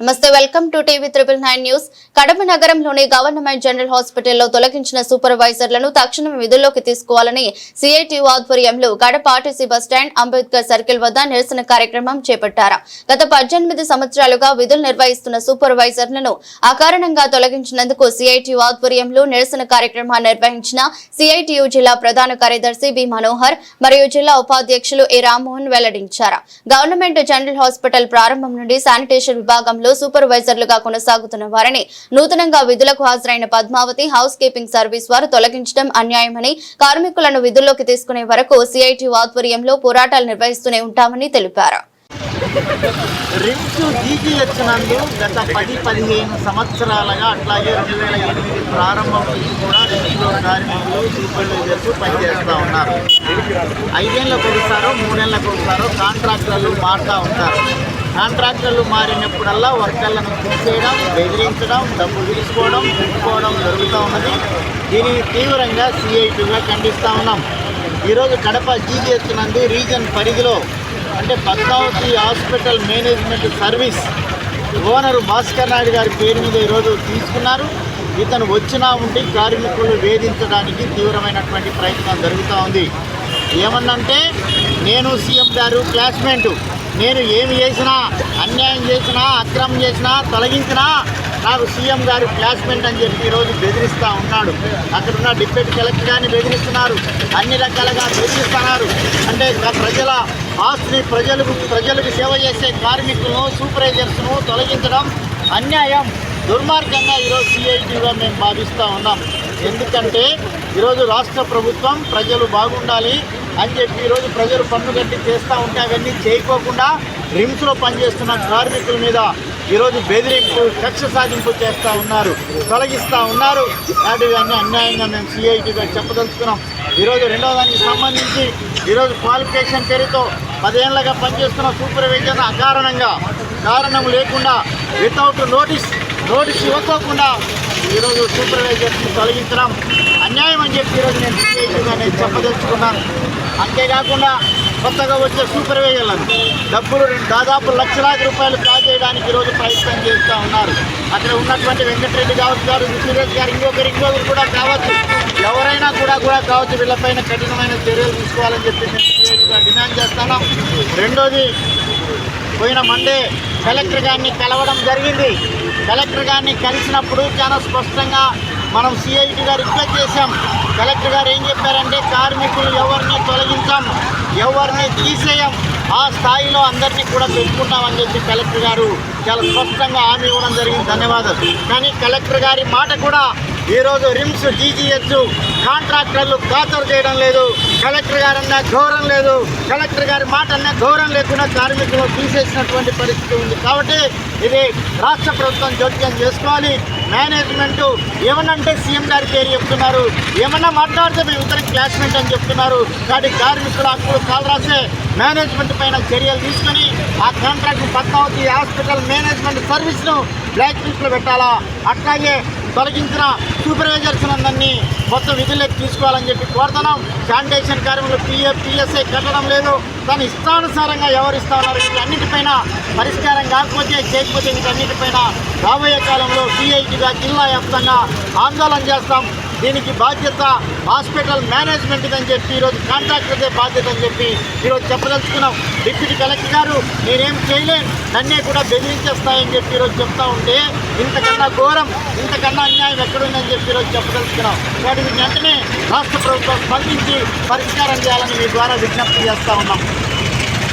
నమస్తే welcome to TV triple nine news. Kadapa నగరంలోని government general హాస్పిటల్లో తొలగించిన సూపర్వైజర్లను తక్షణం విధుల్లోకి తీసుకోవాలని సిఐటియు ఆధ్వర్యంలో Kadapa RTC bus stand Ambedkar circle వద్ద నిరసన కార్యక్రమం చేపట్టారు. గత పద్దెనిమిది సంవత్సరాలుగా విధులు నిర్వహిస్తున్న సూపర్వైజర్లను అకారణంగా తొలగించినందుకు సిఐటియు ఆధ్వర్యంలో నిరసన కార్యక్రమాన్ని నిర్వహించిన సిఐటియు జిల్లా ప్రధాన కార్యదర్శి బి మనోహర్ మరియు జిల్లా ఉపాధ్యక్షులు ఏ రామ్మోహన్ వెల్లడించారు. గవర్నమెంట్ జనరల్ హాస్పిటల్ ప్రారంభం నుండి శానిటేషన్ విభాగంలో సూపర్వైజర్లుగా కొనసాగుతున్న వారిని నూతనంగా విధులకు హాజరైన పద్మావతి హౌస్ కీపింగ్ సర్వీస్ వారు తొలగించడం అన్యాయమని కార్మికులను విధుల్లోకి తీసుకునే వరకు సిఐటి ఆధ్వర్యంలో పోరాటాలు నిర్వహిస్తూనే ఉంటామని తెలిపారు. రిమ్స్ జీజీహెచ్ వచ్చినందు గత పది పదిహేను సంవత్సరాలుగా అట్లాగే రెండు వేల ఎనిమిది ప్రారంభం నుంచి కూడా రిమ్స్లో కార్మికులు సూపర్వైజర్స్ పనిచేస్తూ ఉన్నారు. ఐదేళ్ళకు ఒకసారో మూడేళ్ళకు ఒకసారో కాంట్రాక్టర్లు మారుతూ ఉంటారు. కాంట్రాక్టర్లు మారినప్పుడల్లా వర్కర్లను తీసేయడం బెదిరించడం డబ్బు తీసుకోవడం పెట్టుకోవడం జరుగుతూ ఉన్నది. దీనిని తీవ్రంగా సిఐటిగా ఖండిస్తూ ఉన్నాం. ఈరోజు కడప జీజీఎస్ నందు రీజన్ పరిధిలో అంటే Padmavathi hospital management service owner Bhaskar Naidu గారి పేరు మీద ఈరోజు తీసుకున్నారు. ఇతను వచ్చినా ఉండి కార్మికులు వేధించడానికి తీవ్రమైనటువంటి ప్రయత్నం జరుగుతూ ఉంది. ఏమన్నంటే నేను సీఎం గారు క్లాస్మేటు నేను ఏమి చేసినా అన్యాయం చేసినా అక్రమం చేసినా తొలగించినా నాకు సీఎం గారు క్లాస్మేట్ అని చెప్పి ఈరోజు బెదిరిస్తూ ఉన్నాడు. అక్కడ ఉన్న డిప్యూటీ కలెక్టర్ గారిని బెదిరిస్తున్నారు. అన్ని రకాలుగా బెదిరిస్తున్నారు. అంటే ప్రజల ఆస్తిని ప్రజలకు ప్రజలకు సేవ చేసే కార్మికులను సూపర్వైజర్స్ను తొలగించడం అన్యాయం. దుర్మార్గంగా ఈరోజు సిఐటీగా మేము భావిస్తూ ఉన్నాం. ఎందుకంటే ఈరోజు రాష్ట్ర ప్రభుత్వం ప్రజలు బాగుండాలి అని చెప్పి ఈరోజు ప్రజలు పన్ను కట్టి చేస్తూ ఉంటే అవన్నీ చేయకోకుండా రిమ్స్లో పనిచేస్తున్న కార్మికుల మీద ఈరోజు బెదిరింపు కక్ష సాధింపు చేస్తూ ఉన్నారు తొలగిస్తూ ఉన్నారు. వాటివన్నీ అన్యాయంగా మేము సిఐటిగా చెప్పదలుచుకున్నాం. ఈరోజు రెండవ దానికి సంబంధించి ఈరోజు క్వాలిఫికేషన్ పేరుతో పదేళ్ళుగా పనిచేస్తున్న సూపర్వైజర్ అకారణంగా కారణం లేకుండా వితౌట్ నోటీస్ నోటీస్ ఇవ్వకోకుండా ఈరోజు సూపర్వైజర్స్ని తొలగించడం అన్యాయం అని చెప్పి ఈరోజు నేను సిఐటిగా నేను చెప్పదలుచుకున్నాను. అంతేకాకుండా కొత్తగా వచ్చే సూపర్వైజర్లను డబ్బులు దాదాపు లక్షలాది రూపాయలు కాజేయడానికి ఈరోజు ప్రయత్నం చేస్తూ ఉన్నారు. అక్కడ ఉన్నటువంటి వెంకటరెడ్డి కావచ్చు గారు సురేష్ గారు ఇంకొకరు ఇంకొకరు కూడా కావచ్చు. ఎవరైనా కూడా కూడా కావచ్చు వీళ్ళపైన కఠినమైన చర్యలు తీసుకోవాలని చెప్పి నేను డిమాండ్ చేస్తాను. రెండోది పోయిన మండే కలెక్టర్ గారిని కలవడం జరిగింది. కలెక్టర్ గారిని కలిసినప్పుడు చాలా స్పష్టంగా మనం సిఐటిగా రిక్వెస్ట్ చేశాం. కలెక్టర్ గారు ఏం చెప్పారంటే కార్మికులు ఎవరిని తొలగించాం ఎవరిని తీసేయం ఆ స్థాయిలో అందరినీ కూడా పెట్టుకుంటామని చెప్పి కలెక్టర్ గారు చాలా స్పష్టంగా హామీ ఇవ్వడం జరిగింది. ధన్యవాదాలు. కానీ కలెక్టర్ గారి మాట కూడా ఈరోజు రిమ్స్ జీజీహెచ్ కాంట్రాక్టర్లు ఖాతరు చేయడం లేదు. కలెక్టర్ గారు అన్న గౌరవం లేదు. కలెక్టర్ గారి మాట అన్న గౌరవం లేకుండా కార్మికులు తీసేసినటువంటి పరిస్థితి ఉంది. కాబట్టి ఇది రాష్ట్ర ప్రభుత్వం జోక్యం చేసుకోవాలి. మేనేజ్మెంట్ ఏమన్నంటే సీఎం గారి పేరు చెప్తున్నారు. ఏమన్నా మాట్లాడితే మేము ఇద్దరికి క్లాస్మేట్ అని చెప్తున్నారు. కాబట్టి కార్మికుల హక్కులు కాలరాసే మేనేజ్మెంట్ పైన చర్యలు తీసుకొని ఆ కాంట్రాక్ట్ పద్మావతి హాస్పిటల్ మేనేజ్మెంట్ సర్వీస్ను బ్లాక్ లిస్ట్లో పెట్టాలా? అట్లాగే తొలగించిన సూపర్వైజర్స్ అందరినీ మొత్తం విధుల్లోకి తీసుకోవాలని చెప్పి కోరుతున్నాం. శానిటేషన్ కార్మికులు పిఎఫ్ పిఎస్ఐ కట్టడం లేదు. దాని ఇష్టానుసారంగా వ్యవహరిస్తా ఉన్నారు? వీటన్నిటిపైన పరిష్కారం కాకపోతే చేయకపోతే వీటన్నిటిపైన రాబోయే కాలంలో సిఐటిగా జిల్లా వ్యాప్తంగా ఆందోళన చేస్తాం. దీనికి బాధ్యత హాస్పిటల్ మేనేజ్మెంట్ అని చెప్పి ఈరోజు కాంట్రాక్టర్దే బాధ్యత అని చెప్పి ఈరోజు చెప్పదలుచుకున్నాం. డిప్యూటీ కలెక్టర్ గారు నేనేం చేయలేను. నన్నే కూడా బెదిరించేస్తాయని చెప్పి ఈరోజు చెప్తా ఉంటే ఇంతకన్నా ఘోరం ఇంతకన్నా అన్యాయం ఎక్కడుందని చెప్పి ఈరోజు చెప్పదలుచుకున్నాం. వాటిని వెంటనే రాష్ట్ర ప్రభుత్వం స్పందించి పరిష్కారం చేయాలని మీ ద్వారా విజ్ఞప్తి చేస్తూ ఉన్నాం.